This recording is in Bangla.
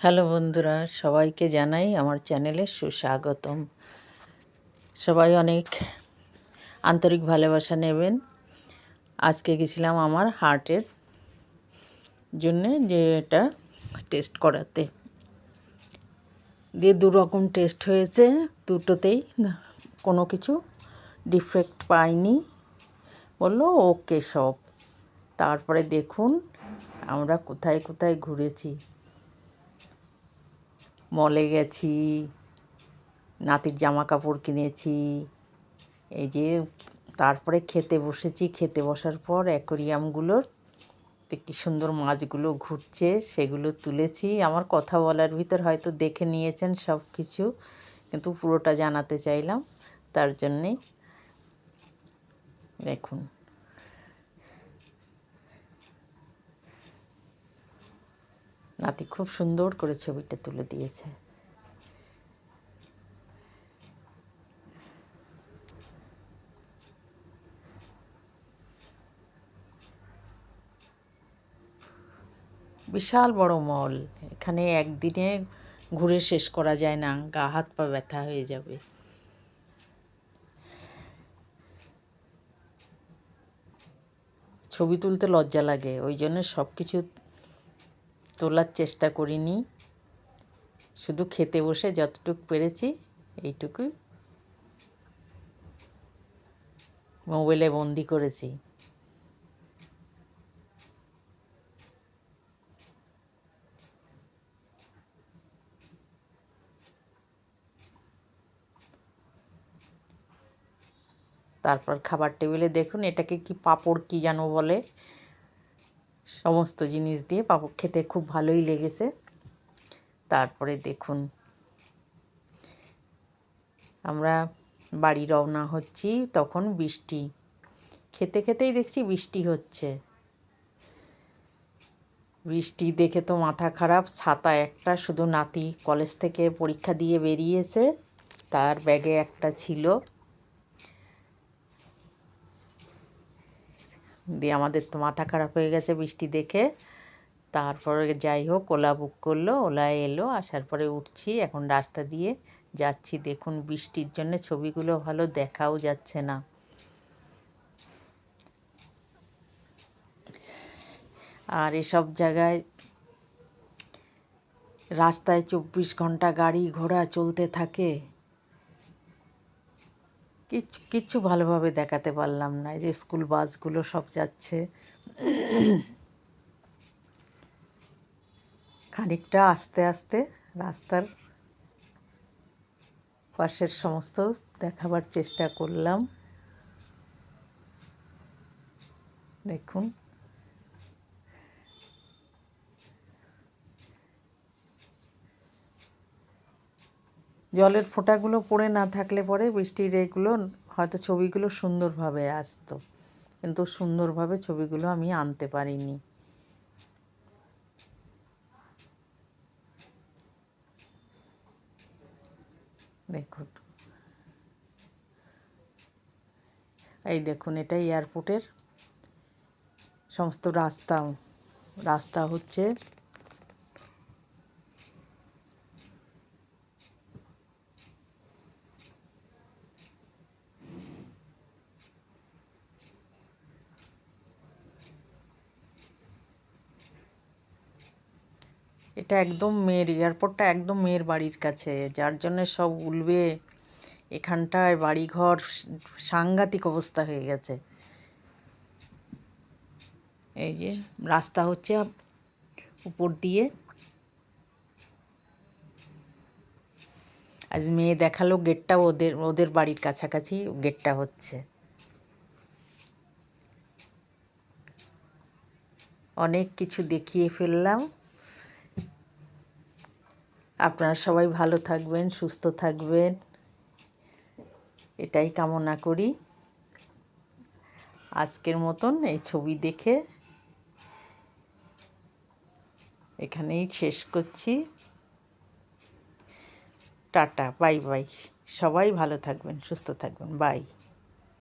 হ্যালো বন্ধুরা, সবাইকে জানাই আমার চ্যানেলে সুস্বাগতম। সবাই অনেক আন্তরিক ভালোবাসা নেবেন। আজকে গেছিলাম আমার হার্টের জন্যে যে এটা টেস্ট করাতে। দিয়ে দু রকম টেস্ট হয়েছে, দুটোতেই কোনো কিছু ডিফেক্ট পাইনি। বলল, ওকে সব। তারপরে দেখুন, আমরা কোথায় কোথায় ঘুরেছি। মলে গেছি, নাতির জামা কাপড় কিনেছি, এই যে তারপরে খেতে বসেছি। খেতে বসার পর অ্যাকোরিয়ামগুলোর কি সুন্দর মাছগুলো ঘুরছে, সেগুলো তুলেছি। আমার কথা বলার ভিতর হয়তো দেখে নিয়েছেন সব কিছু কিন্তু পুরোটা জানাতে চাইলাম। তার জন্যেই দেখুন। নাতি খুব সুন্দর করে ছবিটা তুলে দিয়েছে। বিশাল বড় মল। এখানে একদিনে ঘুরে শেষ করা যায় না, গা হাত পা ব্যথা হয়ে যাবে। ছবি তুলতে লজ্জা লাগে, ওই জন্য সব কিছু তোলার চেষ্টা করিনি। শুধু খেতে বসে যতটুকু পেরেছি এইটুকুই মোবাইলে বন্দি করেছি। তারপর খাবার টেবিলে দেখুন, এটাকে কি পাপড় কি যেন বলে। সমস্ত জিনিস দিয়ে পাপড় খেতে খুব ভালোই লেগেছে। তারপরে দেখুন, আমরা বাড়ি রওনা হচ্ছি, তখন বৃষ্টি। খেতে খেতেই দেখছি বৃষ্টি হচ্ছে। বৃষ্টি দেখে তো মাথা খারাপ, ছাতা একটা শুধু নাতি কলেজ থেকে পরীক্ষা দিয়ে বেরিয়েছে, তার ব্যাগে একটা ছিল। দিয়ে আমাদের তো মাথা খারাপ হয়ে গেছে বৃষ্টি দেখে। তারপরে যাই হোক, ওলা বুক করল ওলায় এলো, আসার পরে উঠছি, এখন রাস্তা দিয়ে যাচ্ছি। দেখুন বৃষ্টির জন্য ছবিগুলো ভালো দেখাও যাচ্ছে না। আর এসব জায়গায় রাস্তায় চব্বিশ ঘণ্টা গাড়ি ঘোড়া চলতে থাকে। কিচ্ছু কিচ্ছু ভালোভাবে দেখাতে পারলাম না। যে স্কুল বাসগুলো সব যাচ্ছে। খানিকটা আস্তে আস্তে রাস্তার পাশের সমস্ত দেখাবার চেষ্টা করলাম। দেখুন। জলের ফোঁটাগুলো পড়ে না থাকলে পরে বৃষ্টির এগুলো হয়তো ছবিগুলো সুন্দরভাবে আসতো। কিন্তু সুন্দরভাবে ছবিগুলো আমি আনতে পারিনি। দেখুন এই দেখুন এটা এয়ারপোর্টের সমস্ত রাস্তা রাস্তা হচ্ছে এটা একদম মেয়ের এয়ারপোর্টটা একদম মেয়ের বাড়ির কাছে, যার জন্য সব উলবে এখানটায় বাড়িঘর, সাংঘাতিক অবস্থা হয়ে গেছে। এই যে রাস্তা হচ্ছে উপর দিয়ে। আজ মেয়ে দেখাল গেটটা ওদের ওদের বাড়ির কাছাকাছি গেটটা হচ্ছে। অনেক কিছু দেখিয়ে ফেললাম। আপনারা সবাই ভালো থাকবেন, সুস্থ থাকবেন। এটাই কামনা করি। আজকের মতন এই ছবি দেখে এখানেই শেষ করছি। Tata, bye bye. সবাই ভালো থাকবেন, সুস্থ থাকবেন। বাই।